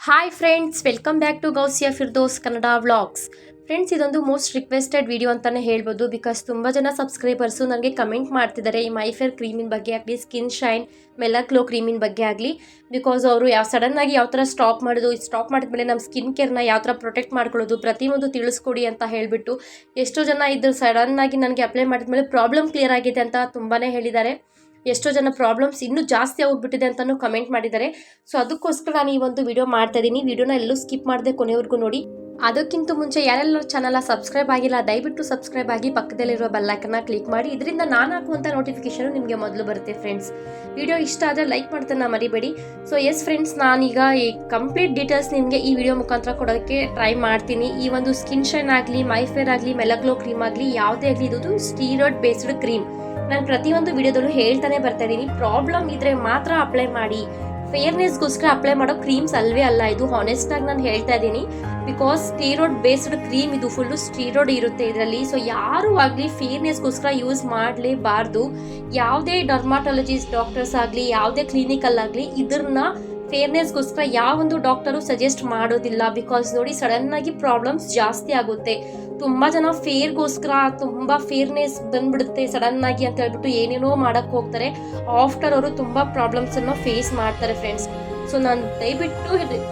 Hi friends welcome back to Gausiya Firdos Kannada vlogs friends ಇದೊಂದು most requested video ಅಂತಲೇ ಹೇಳ್ಬೋದು. Because ತುಂಬ ಜನ ಸಬ್ಸ್ಕ್ರೈಬರ್ಸು ನನಗೆ ಕಮೆಂಟ್ ಮಾಡ್ತಿದ್ದಾರೆ. ಈ ಮೈಫೇರ್ ಕ್ರೀಮಿನ ಬಗ್ಗೆ ಆಗಲಿ ಸ್ಕಿನ್ ಶೈನ್ ಮೆಲಕ್ಲೋ ಕ್ರೀಮಿನ ಬಗ್ಗೆ ಆಗಲಿ. ಬಿಕಾಸ್ ಅವರು ಯಾವ ಸಡನ್ನಾಗಿ ಯಾವ ಥರ ಸ್ಟಾಪ್ ಮಾಡೋದು ಸ್ಟಾಪ್ ಮಾಡಿದ್ಮೇಲೆ ನಮ್ಮ ಸ್ಕಿನ್ ಕೇರ್ನ ಯಾವ ಥರ ಪ್ರೊಟೆಕ್ಟ್ ಮಾಡ್ಕೊಳ್ಳೋದು, ಪ್ರತಿಯೊಂದು ತಿಳಿಸ್ಕೊಡಿ ಅಂತ ಹೇಳಿಬಿಟ್ಟು ಎಷ್ಟೋ ಜನ ಇದು ಸಡನ್ನಾಗಿ ನನಗೆ ಅಪ್ಲೈ ಮಾಡಿದ್ಮೇಲೆ ಪ್ರಾಬ್ಲಮ್ ಕ್ಲಿಯರ್ ಆಗಿದೆ ಅಂತ ತುಂಬಾ ಹೇಳಿದ್ದಾರೆ. ಎಷ್ಟೋ ಜನ ಪ್ರಾಬ್ಲಮ್ಸ್ ಇನ್ನೂ ಜಾಸ್ತಿ ಆಗ್ಬಿಟ್ಟಿದೆ ಅಂತಲೂ ಕಮೆಂಟ್ ಮಾಡಿದ್ದಾರೆ. ಸೊ ಅದಕ್ಕೋಸ್ಕರ ನಾನು ಈ ಒಂದು ವಿಡಿಯೋ ಮಾಡ್ತಾ ಇದ್ದೀನಿ. ವಿಡಿಯೋನ ಎಲ್ಲೂ ಸ್ಕಿಪ್ ಮಾಡದೆ ಕೊನೆವರೆಗೂ ನೋಡಿ. ಅದಕ್ಕಿಂತ ಮುಂಚೆ ಯಾರೆಲ್ಲರೂ ಚಾನಲ್ ಸಬ್ಸ್ಕ್ರೈಬ್ ಆಗಿಲ್ಲ, ದಯವಿಟ್ಟು ಸಬ್ಸ್ಕ್ರೈಬ್ ಆಗಿ ಪಕ್ಕದಲ್ಲಿರುವ ಬೆಲ್ಲೈಕನ್ನ ಕ್ಲಿಕ್ ಮಾಡಿ. ಇದರಿಂದ ನಾನು ಹಾಕುವಂಥ ನೋಟಿಫಿಕೇಶನ್ ನಿಮಗೆ ಮೊದಲು ಬರುತ್ತೆ ಫ್ರೆಂಡ್ಸ್ ವಿಡಿಯೋ ಇಷ್ಟ ಆದರೆ ಲೈಕ್ ಮಾಡ್ತಾನೆ ಮರಿಬೇಡಿ. ಸೊ ಎಸ್ ಫ್ರೆಂಡ್ಸ್ ನಾನೀಗ ಈ ಕಂಪ್ಲೀಟ್ ಡೀಟೇಲ್ಸ್ ನಿಮಗೆ ಈ ವಿಡಿಯೋ ಮುಖಾಂತರ ಕೊಡೋಕ್ಕೆ ಟ್ರೈ ಮಾಡ್ತೀನಿ. ಈ ಒಂದು ಸ್ಕಿನ್ ಶೈನ್ ಆಗಲಿ ಮೈಫೇರ್ ಆಗಲಿ ಮೆಲಗ್ಲೋ ಕ್ರೀಮ್ ಆಗಲಿ, ಯಾವುದೇ ಆಗಲಿ, ಇದು ಸ್ಟೀರಾಯ್ಡ್ ಬೇಸ್ಡ್ ಕ್ರೀಮ್ ನಾನು ಪ್ರತಿಯೊಂದು ವಿಡಿಯೋದಲ್ಲೂ ಹೇಳ್ತಾನೆ ಬರ್ತಾ ಇದ್ದೀನಿ. ಪ್ರಾಬ್ಲಮ್ ಇದ್ರೆ ಮಾತ್ರ ಅಪ್ಲೈ ಮಾಡಿ. ಫೇರ್ನೆಸ್ಗೋಸ್ಕರ ಅಪ್ಲೈ ಮಾಡೋ ಕ್ರೀಮ್ಸ್ ಅಲ್ವೇ ಅಲ್ಲ, ಇದು ಹಾನೆಸ್ಟ್ ಆಗಿ ನಾನು ಹೇಳ್ತಾ ಇದ್ದೀನಿ. ಬಿಕಾಸ್ ಸ್ಟೀರೋಡ್ ಬೇಸ್ಡ್ ಕ್ರೀಮ್ ಇದು ಫುಲ್ಲು ಸ್ಟೀರೋಡ್ ಇರುತ್ತೆ ಇದರಲ್ಲಿ. ಸೊ ಯಾರು ಆಗಲಿ ಫೇರ್ನೆಸ್ಗೋಸ್ಕರ ಯೂಸ್ ಮಾಡಲೇಬಾರ್ದು. ಯಾವುದೇ ಡರ್ಮಾಟಾಲಜಿಸ್ಟ್ ಡಾಕ್ಟರ್ಸ್ ಆಗಲಿ, ಯಾವುದೇ ಕ್ಲಿನಿಕಲ್ಲಾಗಲಿ ಇದನ್ನ ಫೇರ್ನೆಸ್ಗೋಸ್ಕರ ಯಾವೊಂದು ಡಾಕ್ಟರು ಸಜೆಸ್ಟ್ ಮಾಡೋದಿಲ್ಲ. ಬಿಕಾಸ್ ನೋಡಿ ಸಡನ್ ಆಗಿ ಪ್ರಾಬ್ಲಮ್ಸ್ ಜಾಸ್ತಿ ಆಗುತ್ತೆ. ತುಂಬ ಜನ ಫೇರ್ಗೋಸ್ಕರ ತುಂಬ ಫೇರ್ನೆಸ್ ಬಂದ್ಬಿಡುತ್ತೆ ಸಡನ್ ಆಗಿ ಅಂತ ಹೇಳ್ಬಿಟ್ಟು ಏನೇನೋ ಮಾಡಕ್ಕೆ ಹೋಗ್ತಾರೆ. ಆಫ್ಟರ್ ಅವರು ತುಂಬ ಪ್ರಾಬ್ಲಮ್ಸನ್ನು ಫೇಸ್ ಮಾಡ್ತಾರೆ ಫ್ರೆಂಡ್ಸ್ ಸೊ ನಾನು ದಯವಿಟ್ಟು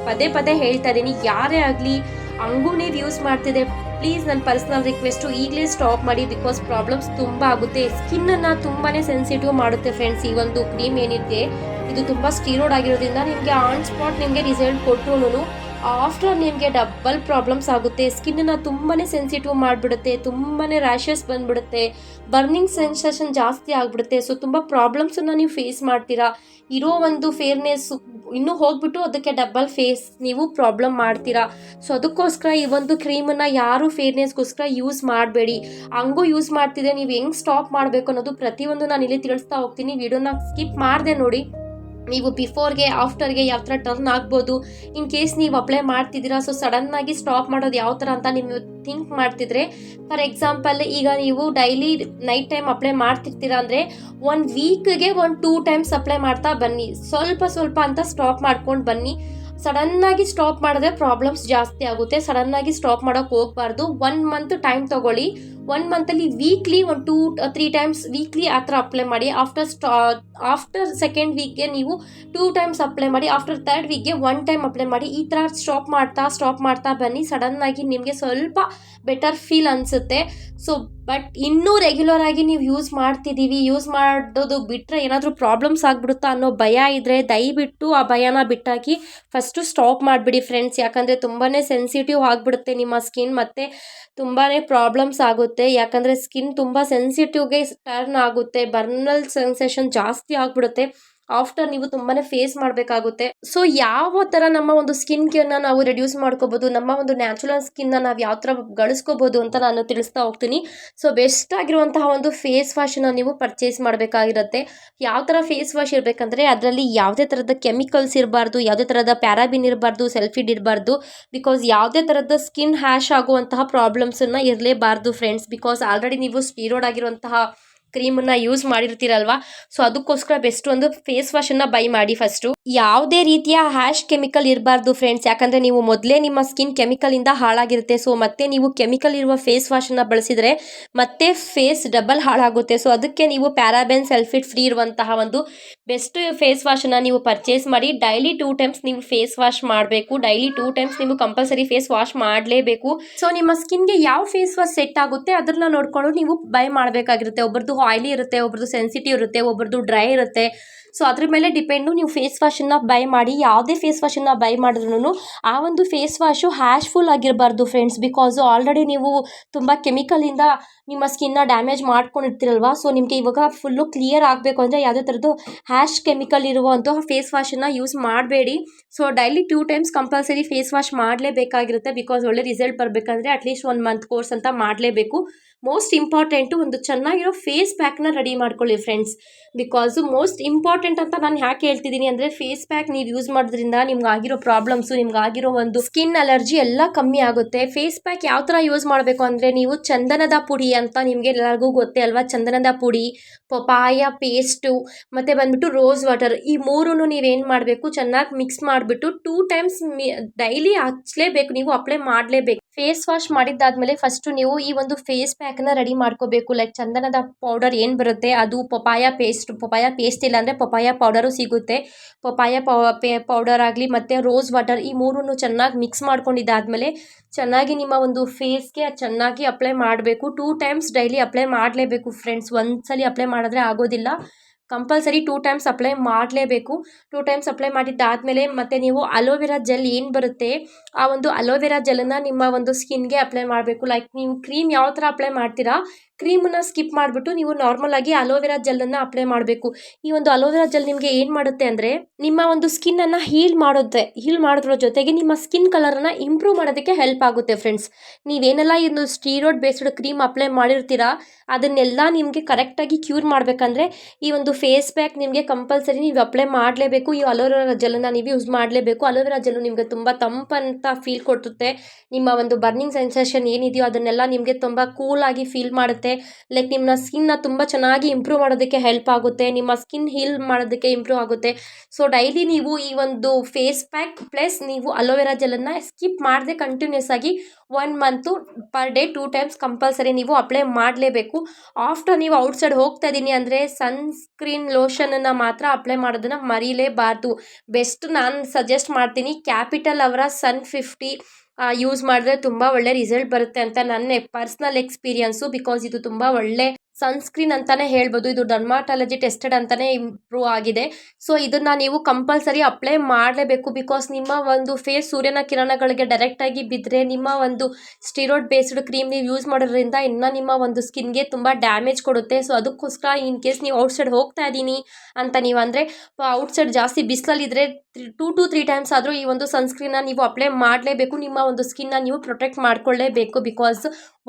ಪದೇ ಪದೇ ಹೇಳ್ತಾ ಇದ್ದೀನಿ. ಯಾರೇ ಆಗಲಿ, ಹಂಗೂ ನೀವು ಯೂಸ್ ಮಾಡ್ತಿದೆ. ಪ್ಲೀಸ್ ನನ್ನ ಪರ್ಸನಲ್ ರಿಕ್ವೆಸ್ಟು ಈಗಲೇ ಸ್ಟಾಪ್ ಮಾಡಿ. ಬಿಕಾಸ್ ಪ್ರಾಬ್ಲಮ್ಸ್ ತುಂಬ ಆಗುತ್ತೆ. ಸ್ಕಿನ್ನನ್ನು ತುಂಬಾ ಸೆನ್ಸಿಟಿವ್ ಮಾಡುತ್ತೆ ಫ್ರೆಂಡ್ಸ್ ಈ ಒಂದು ಕ್ರೀಮ್ ಏನಿದೆ ಇದು ತುಂಬ ಸ್ಟೀರೋಡ್ ಆಗಿರೋದ್ರಿಂದ ನಿಮಗೆ ಆನ್ ಸ್ಪಾಟ್ ನಿಮಗೆ ರಿಸಲ್ಟ್ ಕೊಟ್ಟರು ಆಫ್ಟರ್ ನಿಮಗೆ ಡಬಲ್ ಪ್ರಾಬ್ಲಮ್ಸ್ ಆಗುತ್ತೆ. ಸ್ಕಿನ್ನನ್ನು ತುಂಬಾ ಸೆನ್ಸಿಟಿವ್ ಮಾಡಿಬಿಡುತ್ತೆ ತುಂಬಾ ರ್ಯಾಷಸ್ ಬಂದ್ಬಿಡುತ್ತೆ ಬರ್ನಿಂಗ್ ಸೆನ್ಸೇಷನ್ ಜಾಸ್ತಿ ಆಗಿಬಿಡುತ್ತೆ. ಸೊ ತುಂಬ ಪ್ರಾಬ್ಲಮ್ಸನ್ನು ನೀವು ಫೇಸ್ ಮಾಡ್ತೀರಾ. ಇರೋ ಒಂದು ಫೇರ್ನೆಸ್ ಇನ್ನೂ ಹೋಗ್ಬಿಟ್ಟು ಅದಕ್ಕೆ ಡಬಲ್ ಫೇಸ್ ನೀವು ಪ್ರಾಬ್ಲಮ್ ಮಾಡ್ತೀರಾ. ಸೊ ಅದಕ್ಕೋಸ್ಕರ ಈ ಒಂದು ಕ್ರೀಮನ್ನು ಯಾರು ಫೇರ್ನೆಸ್ಗೋಸ್ಕರ ಯೂಸ್ ಮಾಡಬೇಡಿ. ಹಂಗೂ ಯೂಸ್ ಮಾಡ್ತಿದ್ರೆ ನೀವು ಹೆಂಗೆ ಸ್ಟಾಪ್ ಮಾಡಬೇಕು ಅನ್ನೋದು ಪ್ರತಿಯೊಂದು ನಾನು ಇಲ್ಲಿ ತಿಳಿಸ್ತಾ ಹೋಗ್ತೀನಿ. ವಿಡಿಯೋನ ಸ್ಕಿಪ್ ಮಾಡಿದೆ ನೋಡಿ. ನೀವು ಬಿಫೋರ್ಗೆ ಆಫ್ಟರ್ಗೆ ಯಾವ ಥರ ಟರ್ನ್ ಆಗ್ಬೋದು. ಇನ್ ಕೇಸ್ ನೀವು ಅಪ್ಲೈ ಮಾಡ್ತಿದ್ದೀರಾ ಸೊ ಸಡನ್ನಾಗಿ ಸ್ಟಾಪ್ ಮಾಡೋದು ಯಾವ ಥರ ಅಂತ ನೀವು ಥಿಂಕ್ ಮಾಡ್ತಿದ್ರೆ ಫಾರ್ ಎಕ್ಸಾಂಪಲ್ ಈಗ ನೀವು ಡೈಲಿ ನೈಟ್ ಟೈಮ್ ಅಪ್ಲೈ ಮಾಡ್ತಿರ್ತೀರಾ ಅಂದರೆ ಒನ್ ವೀಕ್ಗೆ ಒಂದು ಟೂ ಟೈಮ್ಸ್ ಅಪ್ಲೈ ಮಾಡ್ತಾ ಬನ್ನಿ. ಸ್ವಲ್ಪ ಸ್ವಲ್ಪ ಅಂತ ಸ್ಟಾಪ್ ಮಾಡ್ಕೊಂಡು ಬನ್ನಿ. ಸಡನ್ನಾಗಿ ಸ್ಟಾಪ್ ಮಾಡಿದ್ರೆ ಪ್ರಾಬ್ಲಮ್ಸ್ ಜಾಸ್ತಿ ಆಗುತ್ತೆ. ಸಡನ್ನಾಗಿ ಸ್ಟಾಪ್ ಮಾಡೋಕೆ ಹೋಗಬಾರ್ದು. ಒನ್ ಮಂತ್ ಟೈಮ್ ತಗೊಳ್ಳಿ. ಒನ್ ಮಂತಲ್ಲಿ ವೀಕ್ಲಿ ಒಂದು ಟೂ ತ್ರೀ ಟೈಮ್ಸ್ ವೀಕ್ಲಿ ಆ ಥರ ಅಪ್ಲೈ ಮಾಡಿ. ಆಫ್ಟರ್ ಸ್ಟಾ ಆಫ್ಟರ್ ಸೆಕೆಂಡ್ ವೀಕ್ಗೆ ನೀವು ಟೂ ಟೈಮ್ಸ್ ಅಪ್ಲೈ ಮಾಡಿ. ಆಫ್ಟರ್ ತರ್ಡ್ ವೀಕ್ಗೆ ಒನ್ ಟೈಮ್ ಅಪ್ಲೈ ಮಾಡಿ. ಈ ಥರ ಸ್ಟಾಪ್ ಮಾಡ್ತಾ ಸ್ಟಾಪ್ ಮಾಡ್ತಾ ಬನ್ನಿ. ಸಡನ್ನಾಗಿ ನಿಮಗೆ ಸ್ವಲ್ಪ ಬೆಟರ್ ಫೀಲ್ ಅನಿಸುತ್ತೆ. ಸೊ ಬಟ್ ಇನ್ನೂ ರೆಗ್ಯುಲರ್ ಆಗಿ ನೀವು ಯೂಸ್ ಮಾಡ್ತಿದ್ದೀವಿ. ಯೂಸ್ ಮಾಡೋದು ಬಿಟ್ಟರೆ ಏನಾದರೂ ಪ್ರಾಬ್ಲಮ್ಸ್ ಆಗಿಬಿಡುತ್ತಾ ಅನ್ನೋ ಭಯ ಇದ್ದರೆ ದಯವಿಟ್ಟು ಆ ಭಯನ ಬಿಟ್ಟಾಕಿ ಫಸ್ಟು ಸ್ಟಾಪ್ ಮಾಡಿಬಿಡಿ ಫ್ರೆಂಡ್ಸ್ ಯಾಕಂದರೆ ತುಂಬಾ ಸೆನ್ಸಿಟಿವ್ ಆಗಿಬಿಡುತ್ತೆ ನಿಮ್ಮ ಸ್ಕಿನ್ ಮತ್ತು ತುಂಬಾ ಪ್ರಾಬ್ಲಮ್ಸ್ ಆಗುತ್ತೆ. ಯಾಕಂದರೆ ಸ್ಕಿನ್ ತುಂಬ ಸೆನ್ಸಿಟಿವ್ಗೆ ಟರ್ನ್ ಆಗುತ್ತೆ. ಬರ್ನಲ್ ಸೆನ್ಸೇಷನ್ ಜಾಸ್ತಿ ಆಗಿಬಿಡುತ್ತೆ. ಆಫ್ಟರ್ ನೀವು ತುಂಬಾ ಫೇಸ್ ಮಾಡಬೇಕಾಗುತ್ತೆ. ಸೊ ಯಾವ ಥರ ನಮ್ಮ ಒಂದು ಸ್ಕಿನ್ ಕೇರ್ನ ನಾವು ರೆಡ್ಯೂಸ್ ಮಾಡ್ಕೋಬೋದು, ನಮ್ಮ ಒಂದು ನ್ಯಾಚುರಲ್ ಸ್ಕಿನ್ನ ನಾವು ಯಾವ ಥರ ಗಳಿಸ್ಕೋಬೋದು ಅಂತ ನಾನು ತಿಳಿಸ್ತಾ ಹೋಗ್ತೀನಿ. ಸೊ ಬೆಸ್ಟ್ ಆಗಿರುವಂತಹ ಒಂದು ಫೇಸ್ ವಾಶನ್ನ ನೀವು ಪರ್ಚೇಸ್ ಮಾಡಬೇಕಾಗಿರುತ್ತೆ. ಯಾವ ಥರ ಫೇಸ್ ವಾಶ್ ಇರಬೇಕಂದ್ರೆ ಅದರಲ್ಲಿ ಯಾವುದೇ ಥರದ ಕೆಮಿಕಲ್ಸ್ ಇರಬಾರ್ದು, ಯಾವುದೇ ಥರದ ಪ್ಯಾರಾಬಿನ್ ಇರಬಾರ್ದು ಸೆಲ್ಫಿಡ್ ಇರಬಾರ್ದು ಬಿಕಾಸ್ ಯಾವುದೇ ಥರದ ಸ್ಕಿನ್ ಹ್ಯಾಶ್ ಆಗುವಂತಹ ಪ್ರಾಬ್ಲಮ್ಸನ್ನು ಇರಲೇಬಾರ್ದು ಫ್ರೆಂಡ್ಸ್ ಬಿಕಾಸ್ ಆಲ್ರೆಡಿ ನೀವು ಸ್ಪೀರೋಡ್ ಆಗಿರುವಂತಹ ಕ್ರೀಮನ್ನ ಯೂಸ್ ಮಾಡಿರ್ತೀರಲ್ವಾ? ಸೊ ಅದಕ್ಕೋಸ್ಕರ ಬೆಸ್ಟ್ ಒಂದು ಫೇಸ್ ವಾಶನ್ನು ಬೈ ಮಾಡಿ ಫಸ್ಟು ಯಾವುದೇ ರೀತಿಯ ಹ್ಯಾಶ್ ಕೆಮಿಕಲ್ ಇರಬಾರ್ದು ಫ್ರೆಂಡ್ಸ್ ಯಾಕಂದರೆ ನೀವು ಮೊದಲೇ ನಿಮ್ಮ ಸ್ಕಿನ್ ಕೆಮಿಕಲಿಂದ ಹಾಳಾಗಿರುತ್ತೆ. ಸೊ ಮತ್ತೆ ನೀವು ಕೆಮಿಕಲ್ ಇರುವ ಫೇಸ್ ವಾಶನ್ನು ಬಳಸಿದರೆ ಮತ್ತೆ ಫೇಸ್ ಡಬಲ್ ಹಾಳಾಗುತ್ತೆ. ಸೊ ಅದಕ್ಕೆ ನೀವು ಪ್ಯಾರಾಬೆನ್ ಸೆಲ್ಫಿಟ್ ಫ್ರೀ ಇರುವಂತಹ ಒಂದು ಬೆಸ್ಟ್ ಫೇಸ್ ವಾಶನ್ನು ನೀವು ಪರ್ಚೇಸ್ ಮಾಡಿ. ಡೈಲಿ ಟೂ ಟೈಮ್ಸ್ ನೀವು ಫೇಸ್ ವಾಶ್ ಮಾಡಬೇಕು. ಡೈಲಿ ಟೂ ಟೈಮ್ಸ್ ನೀವು ಕಂಪಲ್ಸರಿ ಫೇಸ್ ವಾಶ್ ಮಾಡಲೇಬೇಕು. ಸೊ ನಿಮ್ಮ ಸ್ಕಿನ್ಗೆ ಯಾವ ಫೇಸ್ ವಾಶ್ ಸೆಟ್ ಆಗುತ್ತೆ, ಅದನ್ನ ನೋಡಿಕೊಂಡು ನೀವು ಬೈ ಮಾಡಬೇಕಾಗಿರುತ್ತೆ. ಆಯಿಲಿ ಇರುತ್ತೆ, ಒಬ್ರದ್ದು ಸೆನ್ಸಿಟಿವ್ ಇರುತ್ತೆ, ಒಬ್ರದ್ದು ಡ್ರೈ ಇರುತ್ತೆ. ಸೊ ಅದ್ರ ಮೇಲೆ ಡಿಪೆಂಡು ನೀವು ಫೇಸ್ ವಾಶನ್ನು ಬೈ ಮಾಡಿ, ಯಾವುದೇ ಫೇಸ್ ವಾಶನ್ನು ಬೈ ಮಾಡಿದ್ರು ಆ ಒಂದು ಫೇಸ್ ವಾಶು ಹ್ಯಾಶ್ಫುಲ್ ಆಗಿರಬಾರ್ದು ಫ್ರೆಂಡ್ಸ್ ಬಿಕಾಸು ಆಲ್ರೆಡಿ ನೀವು ತುಂಬ ಕೆಮಿಕಲಿಂದ ನಿಮ್ಮ ಸ್ಕಿನ್ನ ಡ್ಯಾಮೇಜ್ ಮಾಡ್ಕೊಂಡಿರ್ತೀರಲ್ವಾ? ಸೊ ನಿಮಗೆ ಇವಾಗ ಫುಲ್ಲು ಕ್ಲಿಯರ್ ಆಗಬೇಕು ಅಂದರೆ ಯಾವುದೇ ಥರದ್ದು ಹ್ಯಾಶ್ ಕೆಮಿಕಲ್ ಇರುವಂತಹ ಫೇಸ್ ವಾಶನ್ನು ಯೂಸ್ ಮಾಡಬೇಡಿ. So daily two times compulsory face wash ಮಾಡಲೇಬೇಕಾಗಿರುತ್ತೆ because ಒಳ್ಳೆ ರಿಸಲ್ಟ್ ಬರಬೇಕಂದ್ರೆ at least one month course ಅಂತ ಮಾಡಲೇಬೇಕು. ಮೋಸ್ಟ್ ಇಂಪಾರ್ಟೆಂಟು ಒಂದು ಚೆನ್ನಾಗಿರೋ ಫೇಸ್ ಪ್ಯಾಕ್ನ ರೆಡಿ ಮಾಡ್ಕೊಳ್ಳಿ friends because most important important ಅಂತ ನಾನು ಯಾಕೆ ಹೇಳ್ತಿದ್ದೀನಿ ಅಂದರೆ ಫೇಸ್ ಪ್ಯಾಕ್ ನೀವು ಯೂಸ್ ಮಾಡೋದ್ರಿಂದ ನಿಮ್ಗೆ ಆಗಿರೋ ಪ್ರಾಬ್ಲಮ್ಸು ನಿಮ್ಗೆ ಆಗಿರೋ ಒಂದು ಸ್ಕಿನ್ ಅಲರ್ಜಿ ಎಲ್ಲ ಕಮ್ಮಿ ಆಗುತ್ತೆ. ಫೇಸ್ ಪ್ಯಾಕ್ ಯಾವ ಥರ ಯೂಸ್ ಮಾಡಬೇಕು ಅಂದರೆ ನೀವು ಚಂದನದ ಪುಡಿ ಅಂತ ನಿಮಗೆ ಎಲ್ಲರಿಗೂ ಗೊತ್ತೇ ಅಲ್ವಾ? ಚಂದನದ ಪುಡಿ ಪಪಾಯ ಪೇಸ್ಟು ಮತ್ತು ಬಂದ್ಬಿಟ್ಟು ರೋಸ್ ವಾಟರ್ ಈ ಮೂರೂ ನೀವೇನು ಮಾಡಬೇಕು? ಚೆನ್ನಾಗಿ ಮಿಕ್ಸ್ ಮಾಡಿಬಿಟ್ಟು ಟೂ ಟೈಮ್ಸ್ ಡೈಲಿ ಹಚ್ಚಲೇಬೇಕು ನೀವು ಅಪ್ಲೈ ಮಾಡಲೇಬೇಕು. ಫೇಸ್ ವಾಶ್ ಮಾಡಿದ್ದಾದ್ಮೇಲೆ ಫಸ್ಟು ನೀವು ಈ ಒಂದು ಫೇಸ್ ಪ್ಯಾಕ್ನ ರೆಡಿ ಮಾಡ್ಕೋಬೇಕು. ಲೈಕ್ ಚಂದನದ ಪೌಡರ್ ಏನು ಬರುತ್ತೆ? ಅದು ಪಪಾಯ ಪೇಸ್ಟ್ ಪಪಾಯ ಪೇಸ್ಟ್ ಇಲ್ಲಾಂದರೆ ಪಪಾಯ ಪೌಡರು ಸಿಗುತ್ತೆ. ಪಪಾಯ ಪೌಡರ್ ಆಗಲಿ ಮತ್ತು ರೋಸ್ ವಾಟರ್ ಈ ಮೂರನ್ನು ಚೆನ್ನಾಗಿ ಮಿಕ್ಸ್ ಮಾಡ್ಕೊಂಡಿದ್ದಾದಮೇಲೆ ಚೆನ್ನಾಗಿ ನಿಮ್ಮ ಒಂದು ಫೇಸ್ಗೆ ಚೆನ್ನಾಗಿ ಅಪ್ಲೈ ಮಾಡಬೇಕು. ಟೂ ಟೈಮ್ಸ್ ಡೈಲಿ ಅಪ್ಲೈ ಮಾಡಲೇಬೇಕು ಫ್ರೆಂಡ್ಸ್ ಒಂದ್ಸಲಿ ಅಪ್ಲೈ ಮಾಡಿದ್ರೆ ಆಗೋದಿಲ್ಲ. ಕಂಪಲ್ಸರಿ ಟೂ ಟೈಮ್ಸ್ ಅಪ್ಲೈ ಮಾಡಲೇಬೇಕು. ಟೂ ಟೈಮ್ಸ್ ಅಪ್ಲೈ ಮಾಡಿದ್ದಾದಮೇಲೆ ಮತ್ತು ನೀವು ಅಲೋವೆರಾ ಜೆಲ್ ಏನು ಬರುತ್ತೆ? ಆ ಒಂದು ಅಲೋವೆರಾ ಜೆಲ್ಲನ್ನು ನಿಮ್ಮ ಒಂದು ಸ್ಕಿನ್ಗೆ ಅಪ್ಲೈ ಮಾಡಬೇಕು. ಲೈಕ್ ನೀವು ಕ್ರೀಮ್ ಯಾವ ಥರ ಅಪ್ಲೈ ಮಾಡ್ತೀರಾ? ಕ್ರೀಮನ್ನ ಸ್ಕಿಪ್ ಮಾಡಿಬಿಟ್ಟು ನೀವು ನಾರ್ಮಲ್ ಆಗಿ ಅಲೋವೆರಾ ಜೆಲ್ಲನ್ನು ಅಪ್ಲೈ ಮಾಡಬೇಕು. ಈ ಒಂದು ಅಲೋವೆರಾ ಜೆಲ್ ನಿಮಗೆ ಏನು ಮಾಡುತ್ತೆ ಅಂದರೆ, ನಿಮ್ಮ ಒಂದು ಸ್ಕಿನ್ನನ್ನು ಹೀಲ್ ಮಾಡುತ್ತೆ ಹೀಲ್ ಮಾಡೋದ್ರ ಜೊತೆಗೆ ನಿಮ್ಮ ಸ್ಕಿನ್ ಕಲರನ್ನು ಇಂಪ್ರೂವ್ ಮಾಡೋದಕ್ಕೆ ಹೆಲ್ಪ್ ಆಗುತ್ತೆ ಫ್ರೆಂಡ್ಸ್ ನೀವೇನೆಲ್ಲ ಒಂದು ಸ್ಟೀರೋಡ್ ಬೇಸ್ಡ್ ಕ್ರೀಮ್ ಅಪ್ಲೈ ಮಾಡಿರ್ತೀರಾ, ಅದನ್ನೆಲ್ಲ ನಿಮಗೆ ಕರೆಕ್ಟಾಗಿ ಕ್ಯೂರ್ ಮಾಡಬೇಕಂದ್ರೆ, ಈ ಒಂದು ಫೇಸ್ ಪ್ಯಾಕ್ ನಿಮಗೆ ಕಂಪಲ್ಸರಿ ನೀವು ಅಪ್ಲೈ ಮಾಡಲೇಬೇಕು. ಈ ಅಲೋವೆರಾ ಜೆಲ್ಲನ್ನು ನೀವು ಯೂಸ್ ಮಾಡಲೇಬೇಕು. ಅಲೋವೆರಾ ಜೆಲ್ಲು ನಿಮಗೆ ತುಂಬ ತಂಪಂತ ಫೀಲ್ ಕೊಡುತ್ತೆ ನಿಮ್ಮ ಒಂದು ಬರ್ನಿಂಗ್ ಸೆನ್ಸೇಷನ್ ಏನಿದೆಯೋ ಅದನ್ನೆಲ್ಲ ನಿಮಗೆ ತುಂಬ ಕೂಲಾಗಿ ಫೀಲ್ ಮಾಡುತ್ತೆ. ಲೈಕ್ ನಿಮ್ಮ ಸ್ಕಿನ್ನ ತುಂಬ ಚೆನ್ನಾಗಿ ಇಂಪ್ರೂವ್ ಮಾಡೋದಕ್ಕೆ ಹೆಲ್ಪ್ ಆಗುತ್ತೆ. ನಿಮ್ಮ ಸ್ಕಿನ್ ಹೀಲ್ ಮಾಡೋದಕ್ಕೆ ಇಂಪ್ರೂವ್ ಆಗುತ್ತೆ. ಸೊ ಡೈಲಿ ನೀವು ಈ ಒಂದು ಫೇಸ್ ಪ್ಯಾಕ್ ಪ್ಲಸ್ ನೀವು ಅಲೋವೆರಾ ಜೆಲನ್ನು ಸ್ಕಿಪ್ ಮಾಡದೆ ಕಂಟಿನ್ಯೂಸ್ ಆಗಿ one month per day two times compulsory ನೀವು ಅಪ್ಲೈ ಮಾಡಲೇಬೇಕು. ಆಫ್ಟರ್ ನೀವು ಔಟ್ಸೈಡ್ ಹೋಗ್ತಾ ಇದ್ದೀನಿ ಅಂದರೆ ಸನ್ಸ್ಕ್ರೀನ್ ಲೋಷನನ್ನು ಮಾತ್ರ ಅಪ್ಲೈ ಮಾಡೋದನ್ನು ಮರೀಲೇಬಾರ್ದು. ಬೆಸ್ಟ್ ನಾನು ಸಜೆಸ್ಟ್ ಮಾಡ್ತೀನಿ ಕ್ಯಾಪಿಟಲ್ ಅವರ ಸನ್ ಫಿಫ್ಟಿ ಯೂಸ್ ಮಾಡಿದ್ರೆ ತುಂಬ ಒಳ್ಳೆ ರಿಸಲ್ಟ್ ಬರುತ್ತೆ ಅಂತ ನನ್ನ ಪರ್ಸ್ನಲ್ ಎಕ್ಸ್ಪೀರಿಯನ್ಸು ಬಿಕಾಸ್ ಇದು ತುಂಬ ಒಳ್ಳೆ ಸನ್ಸ್ಕ್ರೀನ್ ಅಂತಲೇ ಹೇಳ್ಬೋದು. ಇದು ಡರ್ಮಾಟಾಲಜಿ ಟೆಸ್ಟೆಡ್ ಅಂತಲೇ ಇಂಪ್ರೂವ್ ಆಗಿದೆ. ಸೊ ಇದನ್ನು ನೀವು ಕಂಪಲ್ಸರಿ ಅಪ್ಲೈ ಮಾಡಲೇಬೇಕು ಬಿಕಾಸ್ ನಿಮ್ಮ ಒಂದು ಫೇಸ್ ಸೂರ್ಯನ ಕಿರಣಗಳಿಗೆ ಡೈರೆಕ್ಟಾಗಿ ಬಿದ್ದರೆ ನಿಮ್ಮ ಒಂದು ಸ್ಟಿರೋಡ್ ಬೇಸ್ಡ್ ಕ್ರೀಮ್ ನೀವು ಯೂಸ್ ಮಾಡೋದ್ರಿಂದ ಇನ್ನು ನಿಮ್ಮ ಒಂದು ಸ್ಕಿನ್ಗೆ ತುಂಬ ಡ್ಯಾಮೇಜ್ ಕೊಡುತ್ತೆ. ಸೊ ಅದಕ್ಕೋಸ್ಕರ ಇನ್ ಕೇಸ್ ನೀವು ಔಟ್ಸೈಡ್ ಹೋಗ್ತಾ ಇದ್ದೀನಿ ಅಂತ ನೀವು ಅಂದರೆ ಔಟ್ಸೈಡ್ ಜಾಸ್ತಿ ಬಿಸಿಲಲ್ಲಿದ್ದರೆ ಟೂ ಟು ತ್ರೀ ಟೈಮ್ಸ್ ಆದರೂ ಈ ಒಂದು ಸನ್ಸ್ಕ್ರೀನ್ನ ನೀವು ಅಪ್ಲೈ ಮಾಡಲೇಬೇಕು. ನಿಮ್ಮ ಒಂದು ಸ್ಕಿನ್ನ ನೀವು ಪ್ರೊಟೆಕ್ಟ್ ಮಾಡ್ಕೊಳ್ಳೇಬೇಕು ಬಿಕಾಸ್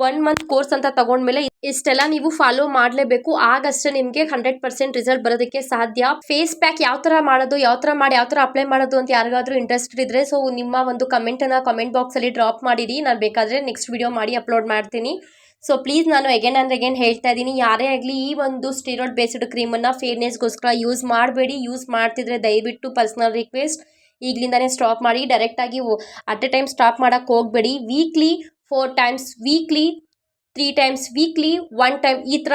ಒನ್ ಮಂತ್ ಕೋರ್ಸ್ ಅಂತ ತಗೊಂಡ್ಮೇಲೆ ಇಷ್ಟೆಲ್ಲ ನೀವು ಫಾಲೋ ಮಾಡಲೇಬೇಕು. ಆಗಷ್ಟೇ ನಿಮಗೆ ಹಂಡ್ರೆಡ್ ಪರ್ಸೆಂಟ್ ರಿಸಲ್ಟ್ ಬರೋದಕ್ಕೆ ಸಾಧ್ಯ. ಫೇಸ್ ಪ್ಯಾಕ್ ಯಾವ ಥರ ಮಾಡೋದು, ಯಾವ ಥರ ಮಾಡಿ, ಯಾವ ಥರ ಅಪ್ಲೈ ಮಾಡೋದು ಅಂತ ಯಾರಿಗಾದ್ರೂ ಇಂಟ್ರೆಸ್ಟ್ ಇದ್ದರೆ ಸೊ ನಿಮ್ಮ ಒಂದು ಕಮೆಂಟನ್ನು ಕಮೆಂಟ್ ಬಾಕ್ಸಲ್ಲಿ ಡ್ರಾಪ್ ಮಾಡಿರಿ. ನಾನು ಬೇಕಾದರೆ ನೆಕ್ಸ್ಟ್ ವಿಡಿಯೋ ಮಾಡಿ ಅಪ್ಲೋಡ್ ಮಾಡ್ತೀನಿ. ಸೊ ಪ್ಲೀಸ್ ನಾನು ಎಗೇನ್ ಆ್ಯಂಡ್ ಎಗೇನ್ ಹೇಳ್ತಾ ಇದ್ದೀನಿ ಯಾರೇ ಆಗಲಿ ಈ ಒಂದು ಸ್ಟೀರಾಯ್ಡ್ ಬೇಸ್ಡ್ ಕ್ರೀಮನ್ನು ಫೇರ್ನೆಸ್ಗೋಸ್ಕರ ಯೂಸ್ ಮಾಡಬೇಡಿ. ಯೂಸ್ ಮಾಡ್ತಿದ್ರೆ ದಯವಿಟ್ಟು ಪರ್ಸ್ನಲ್ ರಿಕ್ವೆಸ್ಟ್ ಈಗಲಿಂದನೇ ಸ್ಟಾಪ್ ಮಾಡಿ. ಡೈರೆಕ್ಟಾಗಿ ಅಟ್ ಎ ಟೈಮ್ ಸ್ಟಾಪ್ ಮಾಡೋಕ್ಕೆ ಹೋಗಬೇಡಿ. Weekly four times weekly three times weekly one time ಈ ಥರ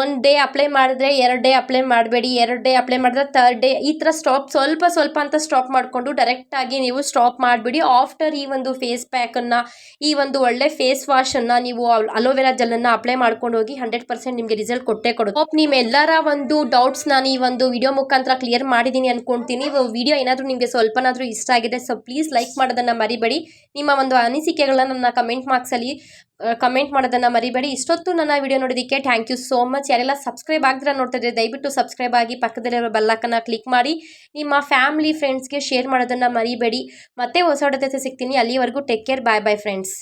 ಒನ್ ಡೇ ಅಪ್ಲೈ ಮಾಡಿದ್ರೆ ಎರಡು ಡೇ ಅಪ್ಲೈ ಮಾಡಬೇಡಿ, ಎರಡು ಡೇ ಅಪ್ಲೈ ಮಾಡಿದ್ರೆ ತರ್ಡ್ ಡೇ ಈ ಥರ ಸ್ಟಾಪ್ ಸ್ವಲ್ಪ ಸ್ವಲ್ಪ ಅಂತ ಸ್ಟಾಪ್ ಮಾಡಿಕೊಂಡು ಡೈರೆಕ್ಟಾಗಿ ನೀವು ಸ್ಟಾಪ್ ಮಾಡಿಬಿಡಿ. ಆಫ್ಟರ್ ಈ ಒಂದು ಫೇಸ್ ಪ್ಯಾಕನ್ನು ಈ ಒಂದು ಒಳ್ಳೆ ಫೇಸ್ ವಾಶನ್ನು ನೀವು ಅಲೋವೆರಾ ಜೆಲ್ಲನ್ನು ಅಪ್ಲೈ ಮಾಡ್ಕೊಂಡು ಹೋಗಿ ಹಂಡ್ರೆಡ್ ಪರ್ಸೆಂಟ್ ನಿಮಗೆ ರಿಸಲ್ಟ್ ಕೊಟ್ಟೇ ಕೊಡು ಹೋಪ್ ನಿಮ್ಮೆಲ್ಲರ ಒಂದು ಡೌಟ್ಸ್ ನಾನು ಈ ಒಂದು ವಿಡಿಯೋ ಮುಖಾಂತರ ಕ್ಲಿಯರ್ ಮಾಡಿದ್ದೀನಿ ಅನ್ಕೊಂತೀನಿ. ವಿಡಿಯೋ ಏನಾದರೂ ನಿಮಗೆ ಸ್ವಲ್ಪನಾದರೂ ಇಷ್ಟ ಆಗಿದೆ ಸೊ ಪ್ಲೀಸ್ ಲೈಕ್ ಮಾಡೋದನ್ನು ಮರಿಬೇಡಿ. ನಿಮ್ಮ ಒಂದು ಅನಿಸಿಕೆಗಳನ್ನು ನನ್ನ ಕಮೆಂಟ್ ಬಾಕ್ಸಲ್ಲಿ ಕಮೆಂಟ್ ಮಾಡೋದನ್ನು ಮರಿಬೇಡಿ. ಇಷ್ಟೊತ್ತು ನನ್ನ ವಿಡಿಯೋ ನೋಡೋದಕ್ಕೆ ಥ್ಯಾಂಕ್ ಯು ಸೋ ಮಚ್ ಯಾರೆಲ್ಲ ಸಬ್ಸ್ಕ್ರೈಬ್ ಆಗ್ದಿರ ನೋಡ್ತಾ ಇದ್ರೆ ದಯವಿಟ್ಟು ಸಬ್ಸ್ಕ್ರೈಬ್ ಆಗಿ ಪಕ್ಕದಲ್ಲಿರೋ ಬೆಲ್ಲಕ್ಕನ್ನು ಕ್ಲಿಕ್ ಮಾಡಿ. ನಿಮ್ಮ ಫ್ಯಾಮಿಲಿ ಫ್ರೆಂಡ್ಸ್ಗೆ ಶೇರ್ ಮಾಡೋದನ್ನು ಮರಿಬೇಡಿ. ಮತ್ತೆ ಹೊಸ ಹೊಡೆದ ಸಿಗ್ತೀನಿ. ಅಲ್ಲಿವರೆಗೂ take care bye bye friends